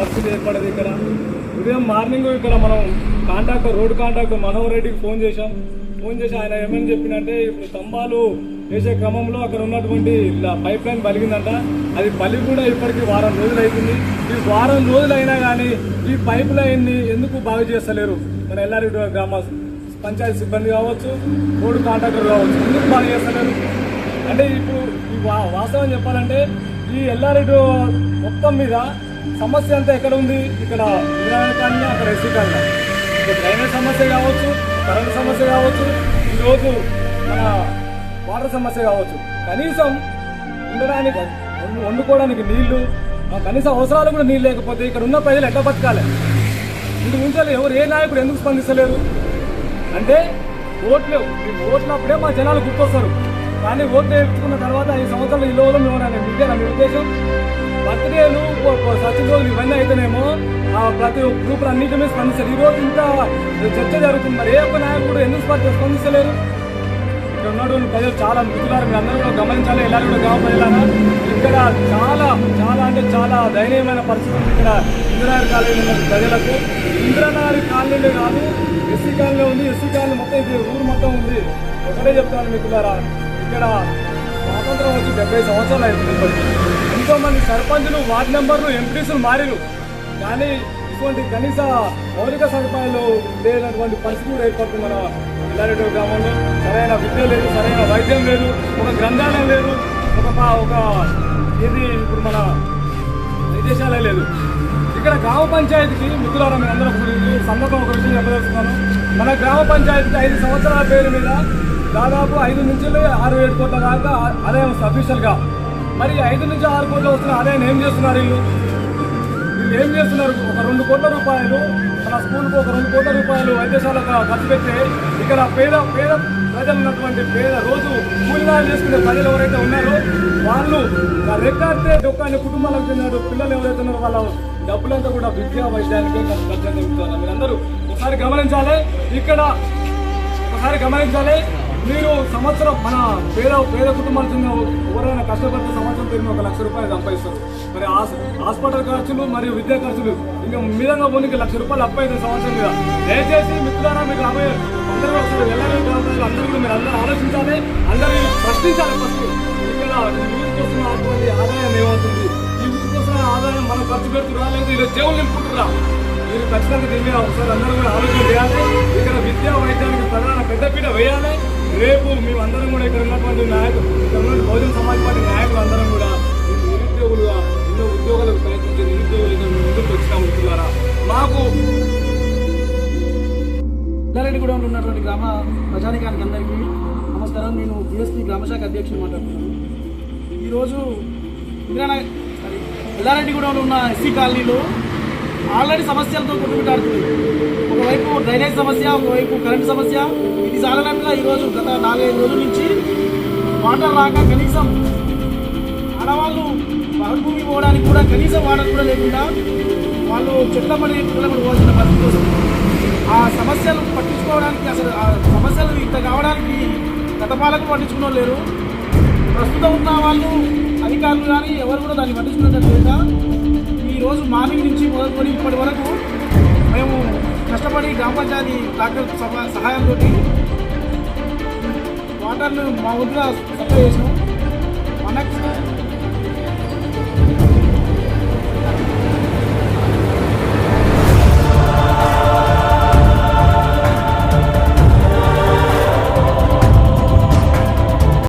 పరిస్థితి ఏర్పడదు ఇక్కడ. ఉదయం మార్నింగ్ ఇక్కడ మనం కాంటాక్టర్ రోడ్ కాంటాక్టర్ మనోహర్ రెడ్డికి ఫోన్ చేశాం. ఫోన్ చేసి ఆయన ఏమని చెప్పినంటే ఇప్పుడు స్తంభాలు వేసే క్రమంలో అక్కడ ఉన్నటువంటి ఇలా పైప్ లైన్ పలిగిందంట. అది పలిగి కూడా ఇప్పటికీ వారం రోజులు అవుతుంది ఈ వారం రోజులు అయినా కానీ ఈ పైప్ లైన్ని ఎందుకు బాగు చేస్తలేరు? మన ఎల్లారి గ్రామ పంచాయతీ సిబ్బంది కావచ్చు రోడ్డు కాంట్రాక్టర్ కావచ్చు ఎందుకు బాగు చేస్తలేరు? అంటే ఇప్పుడు ఈ వాస్తవం చెప్పాలంటే ఈ ఎల్లారెడ్డి మొత్తం మీద సమస్య అంతా ఎక్కడ ఉంది? ఇక్కడ ఇందిరాగాంధీ అక్కడ ఎస్సీ కాలనీ. డ్రైనేజ్ సమస్య కావచ్చు కరెంట్ సమస్య కావచ్చు ఈరోజు మన వాటర్ సమస్య కావచ్చు. కనీసం ఉండడానికి వండుకోవడానికి నీళ్ళు కనీసం కనీస అవసరాలు కూడా నీళ్ళు లేకపోతే ఇక్కడ ఉన్న ప్రజలు ఎట్లా బతకాలి? ఇంటి ఉంచాలి ఎవరు ఏ నాయకుడు ఎందుకు స్పందిస్తలేరు? అంటే ఓట్లు ఓట్లు అప్పుడే మా జనాలు గుర్తొస్తారు. కానీ ఓట్లు వేయించుకున్న తర్వాత ఐదు సంవత్సరాలు ఈ లోపల మేము అని ఇదేనా మీ ఉద్దేశం బర్త్డేలు సచిన్ రోజులు ఇవన్నీ అయితేనేమో ఆ ప్రతి గ్రూపులు అన్నింటి మీద స్పందిస్తారు. ఈరోజు ఇంత చర్చ జరుగుతుంది. మరి ఏ ఒక్క నాయకుడు ఎందుకు స్పంద- స్పందిస్తలేరు ఇక్కడ ఉన్నటువంటి ప్రజలు చాలా మిత్రులారు మీరు అందరూ కూడా గమనించాలి. ఎలా కూడా గ్రామ ప్రజలారా. ఇక్కడ చాలా చాలా అంటే చాలా దయనీయమైన పరిస్థితి ఉంది ఇక్కడ ఇంద్రనాయుడు కాలనీ ఉన్న ప్రజలకు. ఇందిరానగర్ కాలనీలో కాదు ఎస్సీ కాలనీ ఉంది ఎస్సీ కాలనీ మొత్తం ఇది ఊరు మొత్తం ఉంది. ఒకటే చెప్తాను మిత్రులారా ఇక్కడ స్వాతంత్రం వచ్చి డెబ్బై సంవత్సరాలు అవుతుంది ఇప్పటికి. ఎంతో మంది సర్పంచులు వార్డు మెంబర్లు ఎంపీటీసులు మారిరు కానీ ఇటువంటి కనీస మౌలిక సదుపాయాలు లేనటువంటి పరిస్థితి కూడా ఏర్పడుతుంది మన ఇల్లారెడ్డి గ్రామంలో. సరైన విద్య లేదు సరైన వైద్యం లేదు ఒక గ్రంథాలయం లేదు ఒక ఒక ఇది ఇప్పుడు మన వైద్యశాల లేదు. ఇక్కడ గ్రామ పంచాయతీకి మిత్రులారా మీ అందరూ సందర్భం ఒక విషయం చెప్పదలుచుకున్నాను. మన గ్రామ పంచాయతీకి ఐదు సంవత్సరాల పేరు మీద దాదాపు ఐదు నుంచి ఆరు ఏడు కోట్ల దాకా ఆదాయం వస్తుంది అఫీషియల్గా మరి ఐదు నుంచి ఆరు కోట్లు వస్తున్న ఆదాయం ఏం చేస్తున్నారు వీళ్ళు? వీళ్ళు ఏం చేస్తున్నారు? ఒక రెండు కోట్ల రూపాయలు మన స్కూల్కి ఒక రెండు కోట్ల రూపాయలు వైద్యశాలకు ఖర్చు పెట్టే ఇక్కడ పేద పేద ప్రజలు ఉన్నటువంటి పేద రోజు కూలినాలు చేసుకునే ప్రజలు ఎవరైతే ఉన్నారో వాళ్ళు రెక్కాడితే డొక్కాని కుటుంబాలకు తిన్నారు పిల్లలు ఎవరైతే ఉన్నారో వాళ్ళ డబ్బులంతా కూడా విద్యా వైద్యానికి ఖర్చు జరుగుతున్నారు మీరందరూ ఒకసారి గమనించాలి. ఇక్కడ ఒకసారి గమనించాలి. మీరు సంవత్సరం మన పేద పేద కుటుంబాల చెందిన ఎవరైనా కష్టపడితే సంవత్సరం తిరిగి ఒక లక్ష రూపాయలు సంపాదిస్తారు. మరి హాస్పిటల్ ఖర్చులు మరియు విద్యా ఖర్చులు ఇంకా మీదంగా పోనీకి లక్ష రూపాయలు అప్పైతే సంవత్సరం మీద. దయచేసి మిత్రులారా మీకు రాబోయే అందరూ ఒకసారి వెళ్ళాలని అందరూ మీరు అందరూ ఆలోచించాలి అందరినీ ప్రశ్నించాలి ఫస్ట్ ఇక్కడ ఈ ఊరికి ఆదాయం ఏమవుతుంది? ఈ ఊరికి కోసం ఆదాయం మనం ఖర్చు పెడుతున్నా లేదా ఇలా చెవులు నింపుకుంటున్నా. మీరు ఖచ్చితంగా దీని మీద ఒకసారి అందరూ కూడా ఆలోచన చేయాలి. ఇక్కడ విద్యా వైద్యానికి ప్రధాన పెద్దపీట వేయాలి. రేపు మేమందరం కూడా ఇక్కడ ఉన్నటువంటి నాయకులు ఇక్కడ ఉన్న బహుజన సమాజ్ పార్టీ నాయకులు అందరం కూడా నిరుద్యోగులుగా ఎన్నో ఉద్యోగాలకు ప్రయత్నించే నిరుద్యోగులు ఇక్కడ ముందుకు వచ్చినా ఉంటున్నారా మాకు పిల్లారెడ్డిగూడెంలో ఉన్నటువంటి గ్రామ ప్రజానికానికి అందరికీ నమస్కారం. నేను బిఎస్పీ గ్రామశాఖ అధ్యక్షుడు మాట్లాడుతున్నాను. ఈరోజు ఇందిరానగర్ సారీ ఎల్లారెడ్డిగూడెంలో ఉన్న ఎస్సీ కాలనీలో ఆల్రెడీ సమస్యలతో కొట్టుకుంటాడుతుంది. ఒకవైపు డ్రైనేజ్ సమస్య ఒకవైపు కరెంట్ సమస్య. ఇది సాధారణంగా ఈరోజు గత నాలుగైదు రోజుల నుంచి వాటర్ రాక కనీసం ఆడవాళ్ళు భూమి పోవడానికి కూడా కనీసం వాటర్ కూడా లేకుండా వాళ్ళు చెట్ల పడి పిల్లలు పడి పోవాల్సిన పరిస్థితి వస్తుంది. ఆ సమస్యలు పట్టించుకోవడానికి అసలు ఆ సమస్యలు ఇంత కావడానికి గత పాలకు పట్టించుకున్న లేరు. ప్రస్తుతం ఉన్న వాళ్ళు అధికారులు కానీ ఎవరు కూడా దాన్ని పట్టించుకున్నట్టు లేదా. ఈరోజు మార్నింగ్ నుంచి మొదలుకొని ఇప్పటి వరకు మేము కష్టపడి గ్రామ పంచాయతీ డాక్టర్ సహాయంతో వాటర్ను మా ఊరిలో సప్లై చేసినాం. మనకు